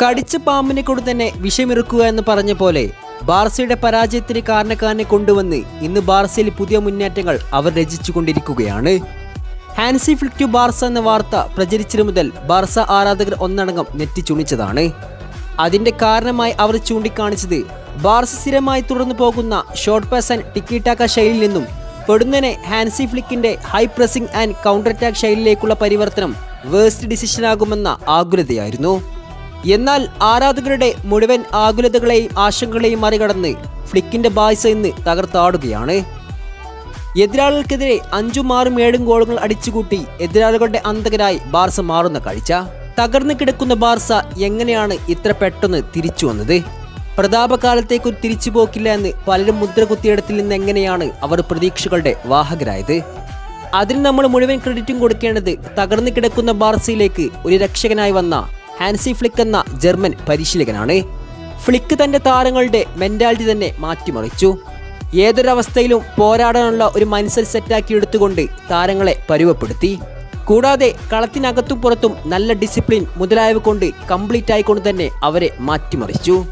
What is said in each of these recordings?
കടിച്ച പാമ്പിനെ കൊണ്ട് തന്നെ വിഷമിറുക്കുക എന്ന് പറഞ്ഞ പോലെ ബാർസയുടെ പരാജയത്തിന് കാരണക്കാരനെ കൊണ്ടുവന്ന് ഇന്ന് ബാർസയിൽ പുതിയ മുന്നേറ്റങ്ങൾ അവർ രചിച്ചുകൊണ്ടിരിക്കുകയാണ്. ഹാൻസി ഫ്ലിക് ടു ബാർസ എന്ന വാർത്ത പ്രചരിച്ചതു മുതൽ ബാർസ ആരാധകർ ഒന്നടങ്കം നെറ്റി ചുണിച്ചതാണ്. അതിന്റെ കാരണമായി അവർ ചൂണ്ടിക്കാണിച്ചത് ബാർസ സ്ഥിരമായി തുടർന്നു പോകുന്ന ഷോർട്ട് പാസ് ആൻഡ് ടിക്കിടാക്ക ശൈലിയിൽ നിന്നും പെടുന്നനെ Hansi ഫ്ലിക്കിന്റെ high pressing and counter attack ശൈലിയിലേക്കുള്ള പരിവർത്തനം വേഴ്സ്റ്റ് ഡിസിഷനാകുമെന്ന ആകുലതയായിരുന്നു. എന്നാൽ ആരാധകരുടെ മുഴുവൻ ആകുലതകളെയും ആശങ്കകളെയും മറികടന്ന് ഫ്ലിക്കിന്റെ ബായ്സ ഇന്ന് തകർത്താടുകയാണ്. എതിരാളികൾക്കെതിരെ അഞ്ചും ആറും ഏഴും ഗോളുകൾ അടിച്ചുകൂട്ടി എതിരാളികളുടെ അന്തകരായി ബാർസ മാറുന്ന കാഴ്ച. തകർന്നു കിടക്കുന്ന ബാർസ എങ്ങനെയാണ് ഇത്ര പെട്ടെന്ന് തിരിച്ചു വന്നത്? പ്രതാപകാലത്തേക്ക് തിരിച്ചു പോക്കില്ല എന്ന് പലരും മുദ്ര കുത്തിയിടത്തിൽ നിന്ന് എങ്ങനെയാണ് അവർ പ്രതീക്ഷകളുടെ വാഹകരായത്? അതിന് നമ്മൾ മുഴുവൻ ക്രെഡിറ്റും കൊടുക്കേണ്ടത് തകർന്നു കിടക്കുന്ന ബാർസയിലേക്ക് ഒരു രക്ഷകനായി വന്ന ഹാൻസി ഫ്ലിക്ക് എന്ന ജർമ്മൻ പരിശീലകനാണ്. ഫ്ലിക്ക് തന്റെ താരങ്ങളുടെ മെന്റാലിറ്റി തന്നെ മാറ്റിമറിച്ചു. ഏതൊരവസ്ഥയിലും പോരാടാനുള്ള ഒരു മനസ്സിൽ സെറ്റാക്കി എടുത്തുകൊണ്ട് താരങ്ങളെ പരുവപ്പെടുത്തി. കൂടാതെ കളത്തിനകത്തും പുറത്തും നല്ല ഡിസിപ്ലിൻ മുതലായവ കൊണ്ട് കംപ്ലീറ്റ് ആയിക്കൊണ്ട് തന്നെ അവരെ മാറ്റിമറിച്ചു.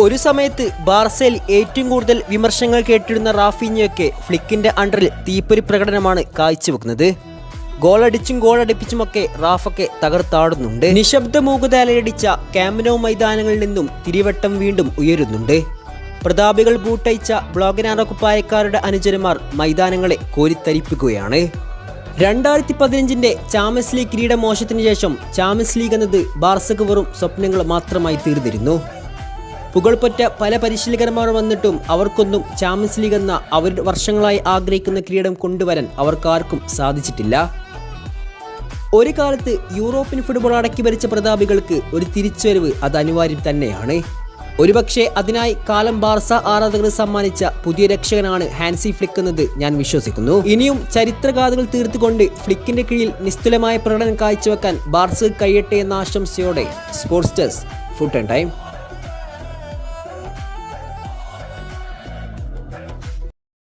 ഒരു സമയത്ത് ബാർസയിൽ ഏറ്റവും കൂടുതൽ വിമർശനങ്ങൾ കേട്ടിരുന്ന റാഫീഞ്ഞയൊക്കെ ഫ്ലിക്കിന്റെ അണ്ടറിൽ തീപ്പൊരി പ്രകടനമാണ് കാഴ്ചവെക്കുന്നത്. ഗോളടിച്ചും ഗോളടിപ്പിച്ചുമൊക്കെ റാഫൊക്കെ തകർത്താടുന്നുണ്ട്. നിശബ്ദ മൂകുതാലയടിച്ച ക്യാമനോ മൈതാനങ്ങളിൽ നിന്നും തിരിവട്ടം വീണ്ടും ഉയരുന്നുണ്ട്. പ്രതാപികൾ ബൂട്ടയിച്ച ബ്ലോഗനാറോ കുപ്പായക്കാരുടെ അനുചരന്മാർ മൈതാനങ്ങളെ കോരിത്തരിപ്പിക്കുകയാണ്. രണ്ടായിരത്തി പതിനഞ്ചിന്റെ ചാമ്പ്യൻസ് ലീഗ് കിരീടമോശത്തിന് ശേഷം ചാമ്പ്യൻസ് ലീഗ് എന്നത് ബാർസക്ക് വെറും സ്വപ്നങ്ങൾ മാത്രമായി തീർന്നിരുന്നു. പുകൾപ്പറ്റ പല പരിശീലകന്മാർ വന്നിട്ടും അവർക്കൊന്നും ചാമ്പ്യൻസ് ലീഗ് എന്ന അവർ വർഷങ്ങളായി ആഗ്രഹിക്കുന്ന കിരീടം കൊണ്ടുവരാൻ അവർക്കാർക്കും സാധിച്ചിട്ടില്ല. ഒരു കാലത്ത് യൂറോപ്യൻ ഫുട്ബോൾ അടക്കി ഭരിച്ച പ്രതാപികൾക്ക് ഒരു തിരിച്ചുവരവ് അത് അനിവാര്യം തന്നെയാണ്. ഒരുപക്ഷെ അതിനായി കാലം ബാർസ ആരാധകർ സമ്മാനിച്ച പുതിയ രക്ഷകനാണ് ഹാൻസി ഫ്ലിക്ക് എന്നത് ഞാൻ വിശ്വസിക്കുന്നു. ഇനിയും ചരിത്രഗാഥകൾ തീർത്തുകൊണ്ട് ഫ്ലിക്കിന്റെ കീഴിൽ നിസ്തുലമായ പ്രകടനം കാഴ്ചവെക്കാൻ ബാർസ കഴിയട്ടെ എന്ന ആശംസയോടെ sports desk food and time.